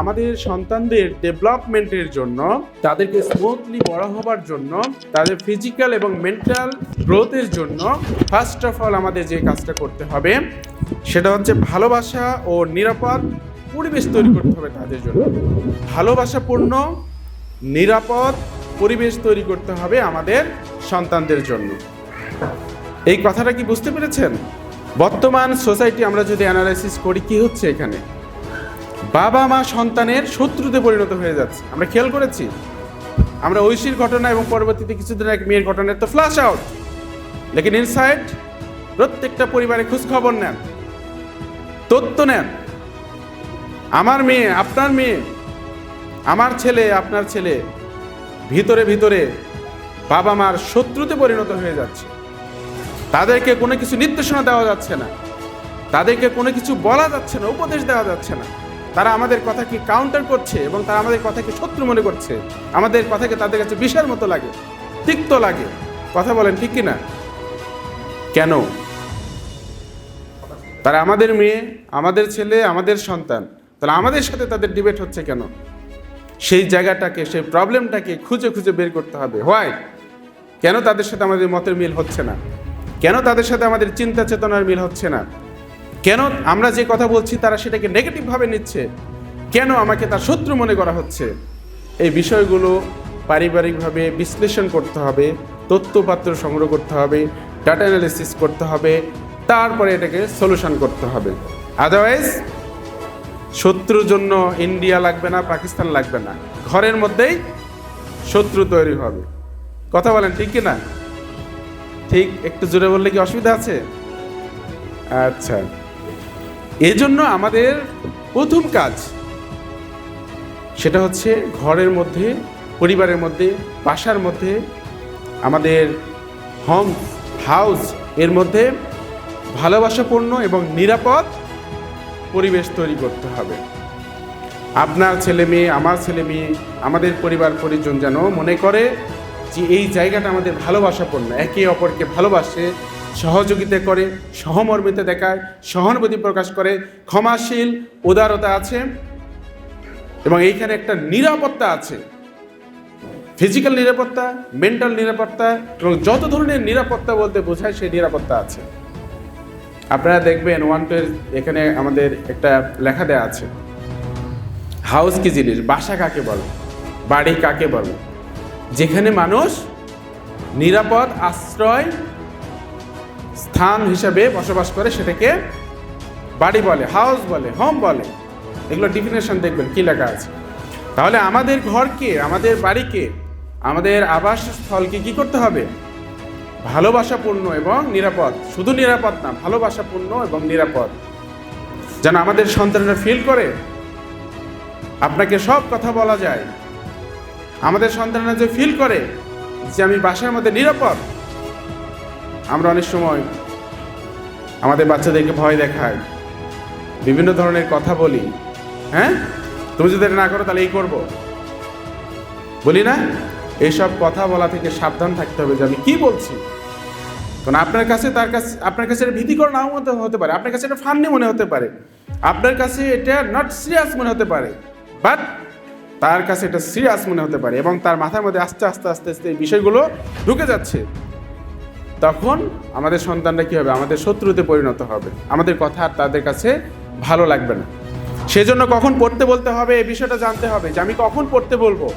আমাদের সন্তানদের ডেভেলপমেন্টের জন্য, তাদেরকে স্মুথলি বড় হবার জন্য, তাদের ফিজিক্যাল এবং মেন্টাল গ্রোথের জন্য ফার্স্ট অফ অল আমাদের যে কাজটা করতে হবে, সেটা হচ্ছে ভালোবাসা ও নিরাপদ পরিবেশ তৈরি করতে হবে তাদের জন্য। ভালোবাসাপূর্ণ, নিরাপদ পরিবেশ তৈরি করতে হবে আমাদের সন্তানদের জন্য। এই কথাটা কি বুঝতে পেরেছেন? বর্তমান সোসাইটি আমরা যদি অ্যানালাইসিস করি, কি হচ্ছে এখানে? বাবা মা সন্তানের শত্রুতে পরিণত হয়ে যাচ্ছে। আমরা খেয়াল করেছি। আমরা ঐশীর ঘটনা এবং পরবর্তীতে কিছুদিন এক মেয়ের ঘটনার তো ফ্ল্যাশ আউট লেকিন ইনসাইড প্রত্যেকটা পরিবারে খোঁজ খবর নেন, তথ্য নেন। আমার মেয়ে, আপনার মেয়ে, আমার ছেলে, আপনার ছেলে, ভিতরে ভিতরে বাবা মার শত্রুতে পরিণত হয়ে যাচ্ছে। তাদেরকে কোনো কিছু নির্দেশনা দেওয়া যাচ্ছে না। তাদেরকে কোনো কিছু বলা যাচ্ছে না, উপদেশ দেওয়া যাচ্ছে না। তারা আমাদের কথাকে কাউন্টার করছে এবং তারা আমাদের কথাকে শত্রু মনে করছে। আমাদের কথাকে তাদের কাছে বিষের মতো লাগে, তিক্ত লাগে। কথা বলেন ঠিক কি না কেন? তারা আমাদের মেয়ে, আমাদের ছেলে, আমাদের সন্তান। তাহলে আমাদের সাথে তাদের ডিবেট হচ্ছে কেন? সেই জায়গাটাকে, সেই প্রবলেমটাকে খুঁজে খুঁজে বের করতে হবে। হোয়াই কেন তাদের সাথে আমাদের মতের মিল হচ্ছে না? কেন তাদের সাথে আমাদের চিন্তা চেতনার মিল হচ্ছে না? কেন আমরা যে কথা বলছি তারা সেটাকে নেগেটিভভাবে নিচ্ছে? কেন আমাকে তার শত্রু মনে করা হচ্ছে? এই বিষয়গুলো পারিবারিকভাবে বিশ্লেষণ করতে হবে, তথ্যপাত্র সংগ্রহ করতে হবে ডাটা অ্যানালিসিস করতে হবে, তারপরে এটাকে সলিউশন করতে হবে। আদারওয়াইজ শত্রুর জন্য ইন্ডিয়া লাগবে না পাকিস্তান লাগবে না। ঘরের মধ্যেই শত্রু তৈরি হবে। কথা বলেন, ঠিক কি না ঠিক, একটু জোরে বললে কি অসুবিধা আছে? আচ্ছা। এই জন্য আমাদের প্রথম কাজ সেটা হচ্ছে ঘরের মধ্যে, পরিবারের মধ্যে, বাসার মধ্যে, আমাদের হোম হাউস এর মধ্যে ভালোবাসাপূর্ণ এবং নিরাপদ পরিবেশ তৈরি করতে হবে। আপনার ছেলে মেয়ে, আমার ছেলে মেয়ে, আমাদের পরিবার পরিজন যেন মনে করে যে এই জায়গাটা আমাদের ভালোবাসাপূর্ণ, একে অপরকে ভালোবাসে সহযোগিতা করে, সহমর্মিতা দেখায়, সহানুভূতি প্রকাশ করে, ক্ষমাশীল, উদারতা আছে এবং এইখানে একটা নিরাপত্তা আছে। ফিজিক্যাল নিরাপত্তা মেন্টাল নিরাপত্তা, এবং যত ধরনের নিরাপত্তা বলতে বোঝায় সেই নিরাপত্তা আছে। আপনারা দেখবেন ওয়ান টু এখানে আমাদের একটা লেখা দেওয়া আছে। হাউস কি জিনিস? বাসা কাকে বলে? বাড়ি কাকে বলে? যেখানে মানুষ নিরাপদ, আশ্রয় স্থান হিসাবে বসবাস করে, সেটাকে বাড়ি বলে হাউস বলে হোম বলে। এগুলো ডিফিনেশন দেখবেন, কি লেখা আছে? তাহলে আমাদের ঘরকে, আমাদের বাড়িকে, আমাদের আবাসস্থলকে কি করতে হবে? ভালোবাসাপূর্ণ এবং নিরাপদ। শুধু নিরাপদ না, ভালোবাসাপূর্ণ এবং নিরাপদ। যেন আমাদের সন্তানরা ফিল করে, আপনাকে সব কথা বলা যায়। আমাদের সন্তানরা যে ফিল করে যে আমি বাসার মধ্যে নিরাপদ আমরা অনেক সময় আমাদের বাচ্চাদেরকে ভয় দেখাই, বিভিন্ন ধরনের কথা বলি হ্যাঁ? তুমি যদি এটা না করো, তাহলে এই করব। বলি না? এইসব কথা বলা থেকে সাবধান থাকতে হবে যে আমি কি বলছি। কারণ আপনার কাছে, তার কাছে, আপনার কাছে এটা ভীতিকর নাও হতে পারে। আপনার কাছে এটা ফান্নি মনে হতে পারে। আপনার কাছে এটা নট সিরিয়াস মনে হতে পারে। বাট তার কাছে এটা সিরিয়াস মনে হতে পারে এবং তার মাথার মধ্যে আস্তে আস্তে আস্তে আস্তে এই বিষয়গুলো ঢুকে যাচ্ছে। তখন আমাদের সন্তানরা কী হবে? আমাদের শত্রুতে পরিণত হবে। আমাদের কথা আর তাদের কাছে ভালো লাগবে না। সেজন্য কখন পড়তে বলতে হবে? এই বিষয়টা জানতে হবে যে আমি কখন পড়তে বলব?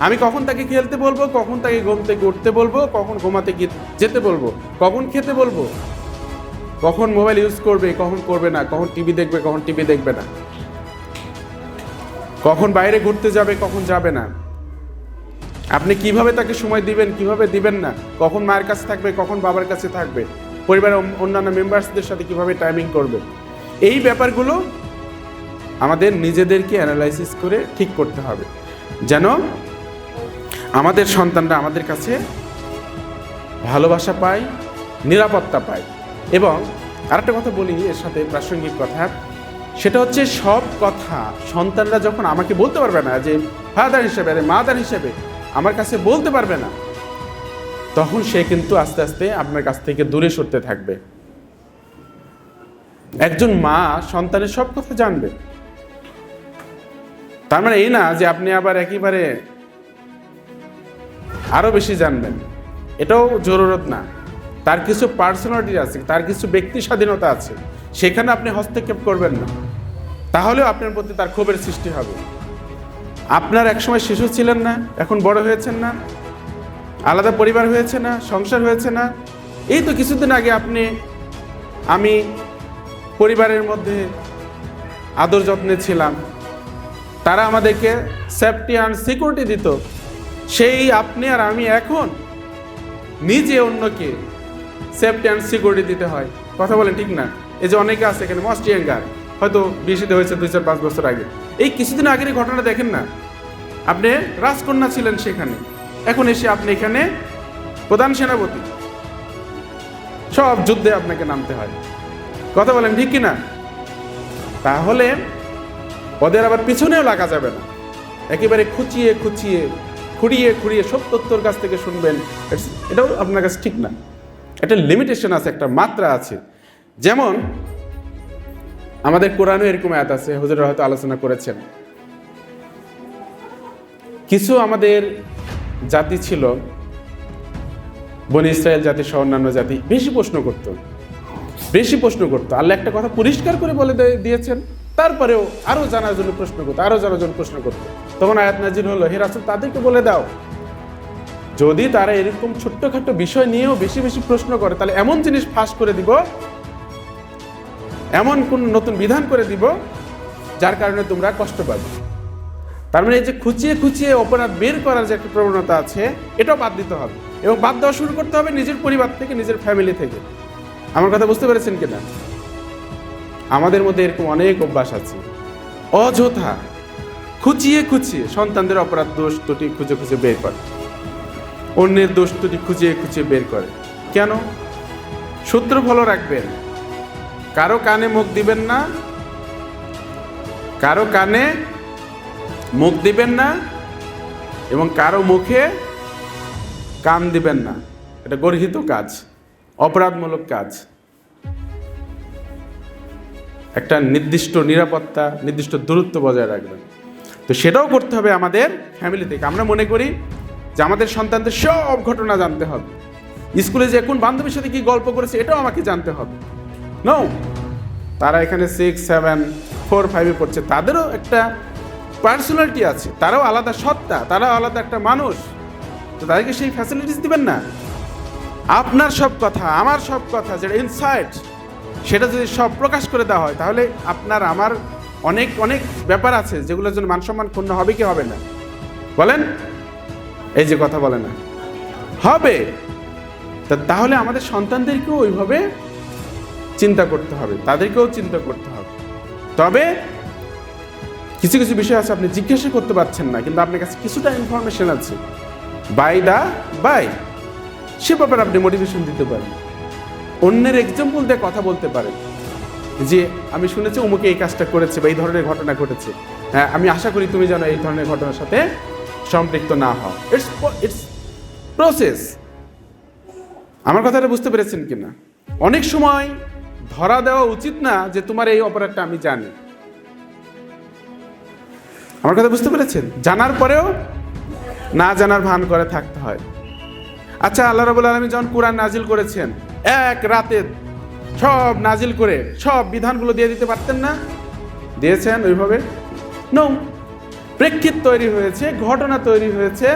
আমি কখন তাকে খেলতে বলব? কখন তাকে ঘুম থেকে উঠতে বলব? কখন ঘুমাতে যেতে বলব? কখন খেতে বলব? কখন মোবাইল ইউজ করবে? কখন করবে না? কখন টিভি দেখবে? কখন টিভি দেখবে না? কখন বাইরে ঘুরতে যাবে? কখন যাবে না? আপনি কীভাবে তাকে সময় দিবেন, কীভাবে দিবেন না? কখন মায়ের কাছে থাকবে, কখন বাবার কাছে থাকবে? পরিবারের অন্যান্য মেম্বার্সদের সাথে কীভাবে টাইমিং করবে? এই ব্যাপারগুলো আমাদের নিজেদেরকে অ্যানালাইসিস করে ঠিক করতে হবে। যেন আমাদের সন্তানরা আমাদের কাছে ভালোবাসা পায়, নিরাপত্তা পায়। এবং আরেকটা কথা বলি এর সাথে প্রাসঙ্গিক কথা, সেটা হচ্ছে সব কথা সন্তানরা যখন আমাকে বলতে পারবে না যে ফাদার হিসেবে, আরে মাদার হিসেবে আমার কাছে বলতে পারবে না। তখন সে কিন্তু আস্তে আস্তে আপনার কাছ থেকে দূরে সরতে থাকবে। একজন মা সন্তানের সব কথা জানবে। তার মানে এই না যে আপনি আবার একেবারে আরও বেশি জানবেন। এটাও জরুরত না। তার কিছু পার্সোনালিটি আছে, তার কিছু ব্যক্তি স্বাধীনতা আছে। সেখানে আপনি হস্তক্ষেপ করবেন না। তাহলেও আপনার প্রতি তার ক্ষোভের সৃষ্টি হবে। আপনার একসময় শিশু ছিলেন না, এখন বড় হয়েছেন না, আলাদা পরিবার হয়েছে না, সংসার হয়েছে না। এই তো কিছুদিন আগে আপনি, আমি পরিবারের মধ্যে আদর যত্নে ছিলাম। তারা আমাদেরকে সেফটি অ্যান্ড সিকিউরিটি দিত। সেই আপনি আর আমি এখন নিজে অন্যকে সেফটি অ্যান্ড সিকিউরিটি দিতে হয়। কথা বলেন ঠিক না? এই যে অনেকে আছে এখানে, মস্ট ইয়াঙ্গার। হয়তো বিয়েতে হয়েছে দুই চার পাঁচ বছর আগে। এই কিছুদিন আগের এই ঘটনা দেখেন না? আপনি রাজকন্যা ছিলেন সেখানে। এখন এসে আপনি এখানে প্রধান সেনাপতি। সব যুদ্ধে আপনাকে নামতে হয়। কথা বলেন ঠিক কিনা? তাহলে ওদের আবার পিছনেও লাগা যাবে না। একেবারে খুচিয়ে খুচিয়ে, খুঁড়িয়ে খুঁড়িয়ে সব তথ্যর কাছ থেকে শুনবেন। এটাও আপনার কাছে ঠিক না। একটা লিমিটেশন আছে, একটা মাত্রা আছে। যেমন আমাদের কোরআনে এরকম আয়াত আছে হুজুরা হয়তো আলোচনা করেছেন। কিছু আমাদের জাতি ছিল, বনি ইসরায়েল জাতি সহ অন্যান্য জাতি, বেশি প্রশ্ন করত। বেশি প্রশ্ন করতো। আল্লাহ একটা কথা পরিষ্কার করে বলে দিয়েছেন, তারপরেও আরও জানার জন্য প্রশ্ন করতো, আরও জানার জন্য প্রশ্ন করতো। তখন আয়াত নাজির হলো, হে রাসূল, তাদেরকে বলে দাও, যদি তারা এরকম ছোট্টখাটো বিষয় নিয়েও বেশি বেশি প্রশ্ন করে, তাহলে এমন জিনিস ফাঁস করে দিব এমন কোন নতুন বিধান করে দিব যার কারণে তোমরা কষ্ট পাবে। তার মানে এই যে খুঁচিয়ে খুঁচিয়ে অপরাধ বের করার যে একটা প্রবণতা আছে, এটাও বাদ দিতে হবে। এবং বাদ দেওয়া শুরু করতে হবে নিজের পরিবার থেকে, নিজের ফ্যামিলি থেকে। আমার কথা বুঝতে পেরেছেন কিনা? আমাদের মধ্যে এরকম অনেক অভ্যাস আছে। অযথা খুঁচিয়ে খুঁচিয়ে সন্তানদের অপরাধ দোষ ত্রুটি খুঁজে খুঁজে বের করে। অন্যের দোষ ত্রুটি খুঁজিয়ে খুঁজিয়ে বের করে। কেন? সূত্র ফলো রাখবেন। কারও কানে মুখ দিবেন না? কারও কানে মুখ দিবেন না? এবং কারও মুখে কান দিবেন না? এটা গর্হিত কাজ, অপরাধমূলক কাজ। একটা নির্দিষ্ট নিরাপত্তা, নির্দিষ্ট দূরত্ব বজায় রাখবেন। তো সেটাও করতে হবে আমাদের ফ্যামিলি থেকে। আমরা মনে করি যে আমাদের সন্তানদের সব ঘটনা জানতে হবে। স্কুলে যে কোন বান্ধবীর সাথে কি গল্প করেছে, এটাও আমাকে জানতে হবে। নো তারা এখানে সিক্স সেভেন ফোর ফাইভে পড়ছে। তাদেরও একটা পার্সোনালিটি আছে। তারাও আলাদা সত্তা, তারাও আলাদা একটা মানুষ। তো তাদেরকে সেই ফ্যাসিলিটিস দিবেন না। আপনার সব কথা, আমার সব কথা, যেটা ইনসাইট সেটা যদি সব প্রকাশ করে দেওয়া হয়, তাহলে আপনার, আমার অনেক অনেক ব্যাপার আছে, যেগুলোর জন্য মানসম্মান ক্ষুণ্ণ হবে কি হবে না। বলেন? এই যে কথা বলে না। হবে। তাহলে আমাদের সন্তানদেরকেও ওইভাবে চিন্তা করতে হবে, তাদেরকেও চিন্তা করতে হবে। তবে কিছু কিছু বিষয় আছে আপনি জিজ্ঞাসা করতে পারছেন না, কিন্তু আপনার কাছে কিছুটা ইনফরমেশন আছে। বাই দা বাই সে ব্যাপারে আপনি মোটিভেশন দিতে পারেন। অন্যের এক্সাম্পল দিয়ে কথা বলতে পারেন। যে আমি শুনেছি অমুকে এই কাজটা করেছে বা এই ধরনের ঘটনা ঘটেছে। হ্যাঁ আমি আশা করি তুমি যেন এই ধরনের ঘটনার সাথে সম্পৃক্ত না হও। ইটস ইটস প্রসেস আমার কথাটা বুঝতে পেরেছেন কিনা? অনেক সময় ধরা দেওয়া উচিত না যে তোমার এই অপরাধটা আমি জানি। আমার কথা বুঝতে পেরেছেন? জানার পরেও না জানার ভান করে থাকতে হয়। আচ্ছা আল্লাহ রাবুল আলমী যখন কোরআন নাজিল করেছেন, এক রাতে সব নাজিল করে সব বিধানগুলো দিয়ে দিতে পারতেন না? দিয়েছেন ওইভাবে? নো প্রেক্ষিত তৈরি হয়েছে, ঘটনা তৈরি হয়েছে,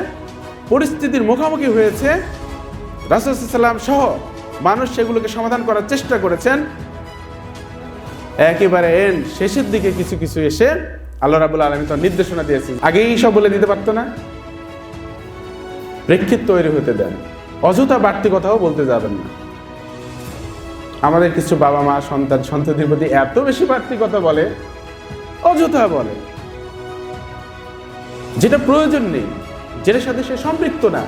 পরিস্থিতির মুখোমুখি হয়েছে। রাসুসাল্লাম সহ মানুষ সেগুলোকে সমাধান করার চেষ্টা করেছেন। একেবারে এন্ড শেষের দিকে কিছু কিছু এসে আল্লাহ রাবুল আলমী তো নির্দেশনা দিয়েছেন। আগেই সব বলে দিতে পারতো না? প্রেক্ষিত তৈরি হতে দেন। অযথা বাড়তি কথাও বলতে যাবেন না। আমাদের কিছু বাবা মা, সন্তান, সন্ততির প্রতি এত বেশি বাড়তি কথা বলে, অযথা বলে। যেটা প্রয়োজন নেই, যেটার সাথে সে সম্পৃক্ত না,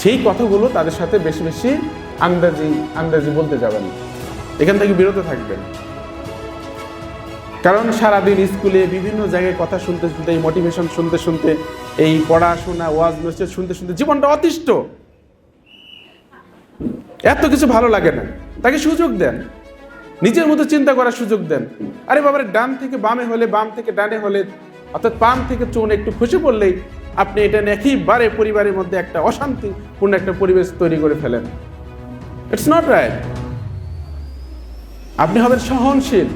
সেই কথাগুলো তাদের সাথে বেশি বেশি আন্দাজি আন্দাজি বলতে যাবেন এখান থেকে বিরত থাকবেন। কারণ সারাদিন স্কুলে বিভিন্ন জায়গায় কথা শুনতে শুনতে, এই মোটিভেশন শুনতে শুনতে, এই পড়াশোনা, ওয়াজ নসিহত শুনতে শুনতে জীবনটা অতিষ্ঠ। এত কিছু ভালো লাগে না। তাকে সুযোগ দেন। নিজের মতো চিন্তা করার সুযোগ দেন। আরে বাবারে, ডান থেকে বামে হলে, বাম থেকে ডানে হলে, অর্থাৎ পাম থেকে চুন একটু খুশি পড়লেই আপনি এটা একেবারে পরিবারের মধ্যে একটা অশান্তিপূর্ণ একটা পরিবেশ তৈরি করে ফেলেন। ইটস নট রাইট আপনি হবেন সহনশীল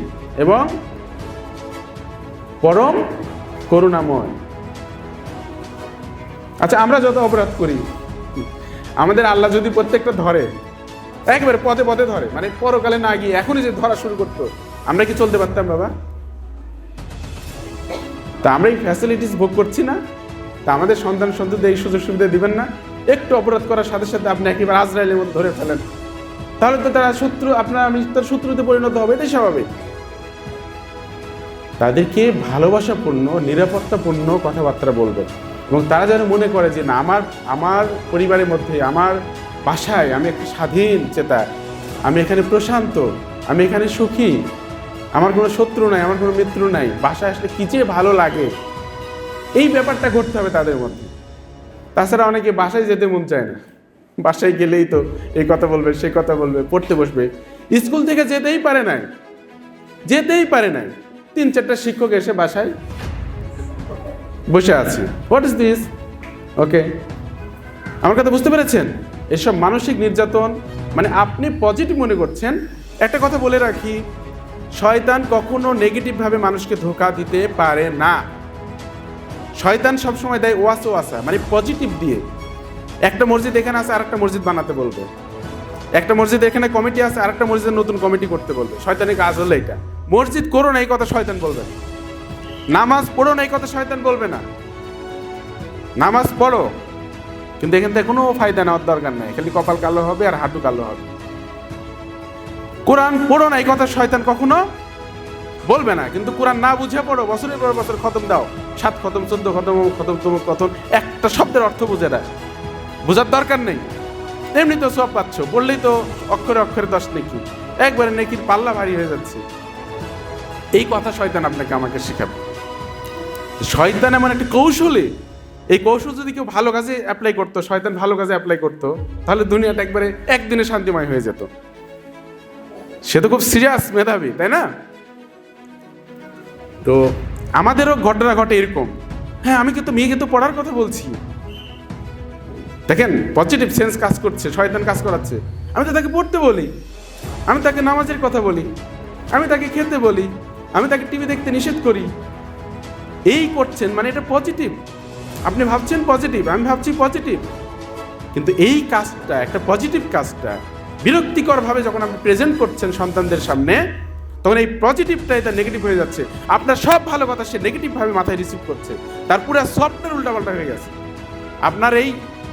এবং পরম করুণাময়। আচ্ছা আমরা যত অপরাধ করি, আমাদের আল্লাহ যদি প্রত্যেকটা ধরে, একবারে পদে পদে ধরে মানে পরকালে না গিয়ে এখনই যে ধরা শুরু করতো, আমরা কি চলতে পারতাম বাবা? তা আমরা এই ফ্যাসিলিটিস ভোগ করছি না, তা আমাদের সন্তান সন্ততি এই সুযোগ সুবিধা দিবেন না, একটু অপরাধ করার সাথে সাথে আপনি একেবারে আজরাইলের মধ্যে ধরে ফেলেন। তাহলে তো তারা শত্রু, আপনার আমি তার শত্রুতে পরিণত হবে, এটাই স্বাভাবিক। তাদেরকে ভালোবাসাপূর্ণ, নিরাপত্তাপূর্ণ কথাবার্তা বলবে। এবং তারা যেন মনে করে যে, না, আমার আমার পরিবারের মধ্যে, আমার বাসায় আমি একটা স্বাধীন চেতা। আমি এখানে প্রশান্ত, আমি এখানে সুখী। আমার কোনো শত্রু নাই, আমার কোনো মিত্র নাই। বাসায় আসলে কি যে ভালো লাগে। এই ব্যাপারটা ঘটতে হবে তাদের মধ্যে। তাছাড়া অনেকে বাসায় যেতে মন চায় না। বাসায় গেলেই তো এই কথা বলবে সেই কথা বলবে, পড়তে বসবে। স্কুল থেকে যেতেই পারে নাই। যেতেই পারে নাই। তিন চারটা শিক্ষক এসে বাসায় বসে আছে। হোয়াট ইজ দিস ওকে আমার কথা বুঝতে পেরেছেন? এসব মানসিক নির্যাতন মানে আপনি পজিটিভ মনে করছেন? একটা কথা বলে রাখি, শয়তান কখনো নেগেটিভভাবে মানুষকে ধোকা দিতে পারে না। শয়তান সবসময় দেয় ওয়াস ওয়াসা মানে পজিটিভ দিয়ে। একটা মসজিদ এখানে আছে আর একটা মসজিদ বানাতে বলবে। একটা মসজিদ এখানে কমিটি আছে আর একটা মসজিদের নতুন কমিটি করতে বলবে। শয়তানের কাজ হলো এটা। মসজিদ করো না, এই কথা শয়তান বলবে। নামাজ পড়ো না, এই কথা শয়তান বলবে না। নামাজ পড়ো, কিন্তু এখান থেকে কোনো ফায়দা নেওয়ার দরকার নাই। খালি কপাল কালো হবে আর হাঁটু কালো হবে। কোরআন পড়ো না, এই কথা শয়তান কখনো বলবে না। কিন্তু কোরআন না বুঝে পড়ো, বছরের পর বছর খতম দাও। সাত খতম, চোদ্দ খতম খতম তমুক খতম, একটা শব্দের অর্থ বুঝে না বোঝার দরকার নেই। এমনি তো সব পাচ্ছ, বললেই তো অক্ষরে অক্ষরে দশ নেকি একবারে নেকির পাল্লা ভারী হয়ে যাচ্ছে। এই কথা শয়তান আপনাকে আমাকে শেখাবে। শয়তান এমন একটা কৌশলে, এই কৌশল যদি কেউ ভালো কাজে অ্যাপ্লাই করতো, শয়তান ভালো কাজে অ্যাপ্লাই করতো, তাহলে দুনিয়াটা একবারে একদিনে শান্তিময় হয়ে যেত। সে তো খুব সিরিয়াস মেধাবী, তাই না? তো আমাদেরও ঘটনা ঘটে এরকম। হ্যাঁ আমি কিন্তু মেয়েকে তো পড়ার কথা বলছি। দেখেন পজিটিভ সেন্স কাজ করছে, শয়তান কাজ করাচ্ছে। আমি তো তাকে পড়তে বলি, আমি তাকে নামাজের কথা বলি, আমি তাকে খেতে বলি আমি তাকে টিভি দেখতে নিষেধ করি। এই করছেন মানে এটা পজিটিভ আপনি ভাবছেন পজিটিভ আমি ভাবছি পজিটিভ কিন্তু এই কাজটা, একটা পজিটিভ কাজটা, বিরক্তিকরভাবে যখন আপনি প্রেজেন্ট করছেন সন্তানদের সামনে, তখন এই পজিটিভটা এটা নেগেটিভ হয়ে যাচ্ছে। আপনার সব ভালো কথা সে নেগেটিভভাবে মাথায় রিসিভ করছে। তার পুরো সফটওয়্যার উল্টাপাল্টা হয়ে গেছে। আপনার এই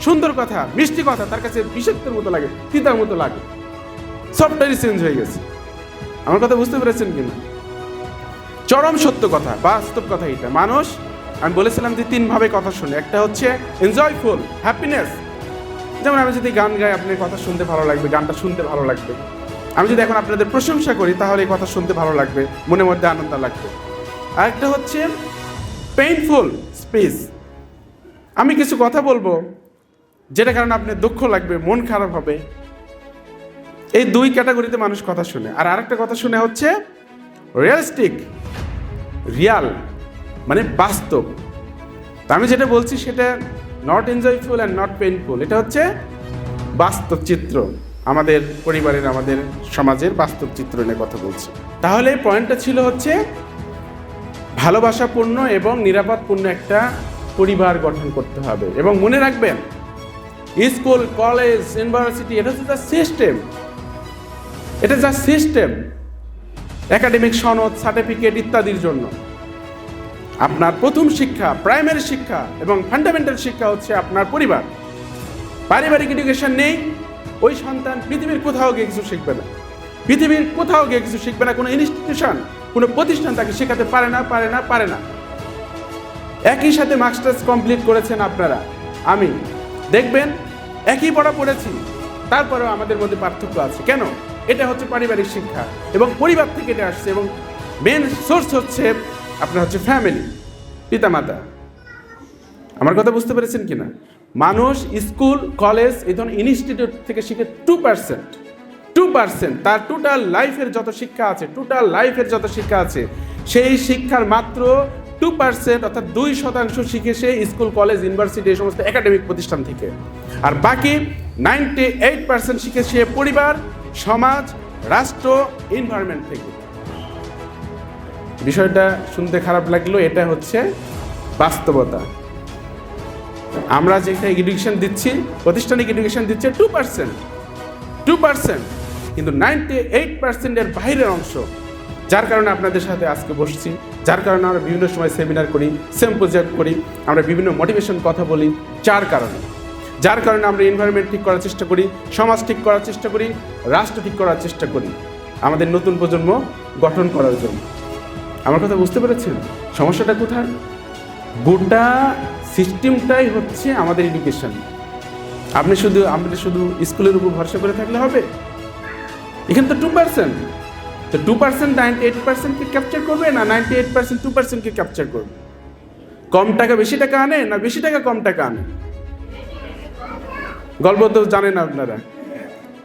সুন্দর কথা, মিষ্টি কথা তার কাছে বিষাক্তের মতো লাগে, তিতার মতো লাগে। সফটওয়্যারই চেঞ্জ হয়ে গেছে। আমার কথা বুঝতে পেরেছেন কিনা? চরম সত্য কথা, বাস্তব কথা এটা। মানুষ, আমি বলেছিলাম যে তিনভাবে কথা শুনে। একটা হচ্ছে এনজয়ফুল হ্যাপিনেস যেমন আমি যদি গান গাই, আপনার কথা শুনতে ভালো লাগবে, গানটা শুনতে ভালো লাগবে। আমি যদি এখন আপনাদের প্রশংসা করি, তাহলে এই কথা শুনতে ভালো লাগবে মনের মধ্যে আনন্দ লাগবে। আরেকটা হচ্ছে পেইনফুল স্পেস আমি কিছু কথা বলব, যেটা কারণে আপনার দুঃখ লাগবে, মন খারাপ হবে। এই দুই ক্যাটাগরিতে মানুষ কথা শুনে। আর আরেকটা কথা শুনে হচ্ছে রিয়ালিস্টিক রিয়াল মানে বাস্তব। আমি যেটা বলছি সেটা not enjoyful and not painful এটা হচ্ছে বাস্তব চিত্র। আমাদের পরিবারের, আমাদের সমাজের বাস্তব চিত্র নিয়ে কথা বলছি। তাহলে পয়েন্টটা ছিল হচ্ছে ভালোবাসাপূর্ণ এবং নিরাপদপূর্ণ একটা পরিবার গঠন করতে হবে। এবং মনে রাখবেন, স্কুল, কলেজ, ইউনিভার্সিটি, এটা হচ্ছে সিস্টেম এটা যা সিস্টেম একাডেমিক সনদ, সার্টিফিকেট ইত্যাদির জন্য। আপনার প্রথম শিক্ষা প্রাইমারি শিক্ষা এবং ফান্ডামেন্টাল শিক্ষা হচ্ছে আপনার পরিবার। পারিবারিক এডুকেশন নেই, ওই সন্তান পৃথিবীর কোথাও গিয়ে কিছু শিখবে না। পৃথিবীর কোথাও গিয়ে কিছু শিখবে না, কোনো ইনস্টিটিউশন কোনো প্রতিষ্ঠান তাকে শেখাতে পারে না পারে না পারে না। একই সাথে মাস্টার্স কমপ্লিট করেছেন আপনারা। আমি। দেখবেন, একই পড়া পড়েছি, তারপরেও আমাদের মধ্যে পার্থক্য আছে। কেন? এটা হচ্ছে পারিবারিক শিক্ষা এবং পরিবার থেকে এটা আসছে এবং মেন সোর্স হচ্ছে আপনার হচ্ছে ফ্যামিলি পিতামাতা। আমার কথা বুঝতে পেরেছেন কিনা? মানুষ স্কুল কলেজ এই ধরনের ইনস্টিটিউট থেকে শিখে টু পার্সেন্ট টু পার্সেন্ট তার টোটাল লাইফের যত শিক্ষা আছে টোটাল লাইফের যত শিক্ষা আছে, সেই শিক্ষার মাত্র টু পার্সেন্ট অর্থাৎ দুই শতাংশ শিখে সে স্কুল কলেজ ইউনিভার্সিটি এই সমস্ত একাডেমিক প্রতিষ্ঠান থেকে। আর বাকি নাইনটি এইট পার্সেন্ট শিখে সে পরিবার সমাজ, রাষ্ট্র এনভায়রনমেন্ট থেকে। বিষয়টা শুনতে খারাপ লাগল, এটা হচ্ছে বাস্তবতা। আমরা যেখানে এডুকেশন দিচ্ছি, প্রাতিষ্ঠানিক এডুকেশন দিচ্ছে টু পার্সেন্ট টু পার্সেন্ট কিন্তু নাইনটি এইট পার্সেন্টের বাইরের অংশ, যার কারণে আপনাদের সাথে আজকে বসছি, যার কারণে আমরা বিভিন্ন সময় সেমিনার করি সেম্পোজিয়াম করি, আমরা বিভিন্ন মোটিভেশন কথা বলি, যার কারণে। যার কারণে আমরা এনভায়রনমেন্ট ঠিক করার চেষ্টা করি, সমাজ ঠিক করার চেষ্টা করি, রাষ্ট্র ঠিক করার চেষ্টা করি। আমাদের নতুন প্রজন্ম গঠন করার জন্য। আমার কথা বুঝতে পেরেছেন? সমস্যাটা কোথায়? গোটা সিস্টেমটাই হচ্ছে আমাদের এডুকেশন আপনি শুধু আপনি শুধু স্কুলের উপর ভরসা করে থাকলে হবে? এখানে তো টু পার্সেন্ট তো টু পার্সেন্ট নাইনটি এইট পার্সেন্টকে ক্যাপচার করবে না নাইনটি এইট পার্সেন্ট টু পার্সেন্টকে ক্যাপচার করবে? কম টাকা বেশি টাকা আনে না বেশি টাকা কম টাকা আনে? গল্প তো জানেন আপনারা।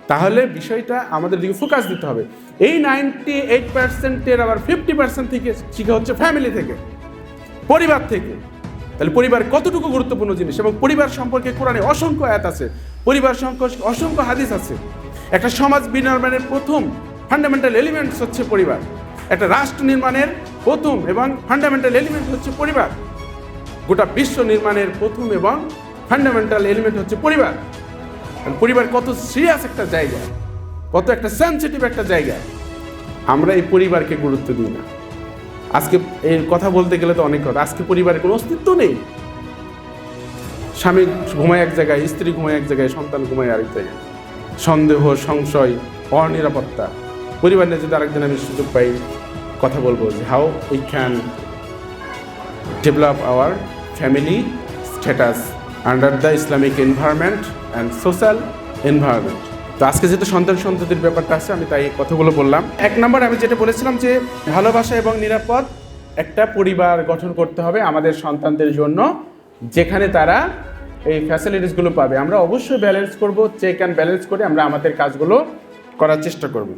তাহলে বিষয়টা আমাদের দিকে ফোকাস দিতে হবে। এই নাইনটি এইট পার্সেন্টের আবার ফিফটি পার্সেন্ট থেকে শিখা হচ্ছে ফ্যামিলি থেকে, পরিবার থেকে। তাহলে পরিবার কতটুকু গুরুত্বপূর্ণ জিনিস? এবং পরিবার সম্পর্কে কোরআনে অসংখ্য আয়াত আছে, পরিবার সম্পর্কে অসংখ্য হাদিস আছে। একটা সমাজ বিনির্মাণের প্রথম ফান্ডামেন্টাল এলিমেন্টস হচ্ছে পরিবার। একটা রাষ্ট্র নির্মাণের প্রথম এবং ফান্ডামেন্টাল এলিমেন্ট হচ্ছে পরিবার। গোটা বিশ্ব নির্মাণের প্রথম এবং ফান্ডামেন্টাল এলিমেন্ট হচ্ছে পরিবার। পরিবার কত সিরিয়াস একটা জায়গা, কত একটা সেন্সিটিভ একটা জায়গা। আমরা এই পরিবারকে গুরুত্ব দিই না। আজকে এর কথা বলতে গেলে তো অনেক কথা। আজকে পরিবারের কোনো অস্তিত্ব নেই। স্বামী ঘুমায় এক জায়গায়, স্ত্রী ঘুমায় এক জায়গায়, সন্তান ঘুমায় আরেক জায়গায়। সন্দেহ, সংশয়, অনিরাপত্তা। পরিবার নিয়ে যদি আরেকদিন আমি সুযোগ পাই, কথা বলব যে how we can develop our family status under the Islamic environment and social environment তো আজকে যেহেতু সন্তান সন্ততির ব্যাপারটা আছে, আমি তাই কথাগুলো বললাম। এক নম্বর আমি যেটা বলেছিলাম যে, ভালোবাসা এবং নিরাপদ একটা পরিবার গঠন করতে হবে আমাদের সন্তানদের জন্য, যেখানে তারা এই ফ্যাসিলিটিসগুলো পাবে। আমরা অবশ্যই ব্যালেন্স করব চেক অ্যান্ড ব্যালেন্স করে আমরা আমাদের কাজগুলো করার চেষ্টা করব।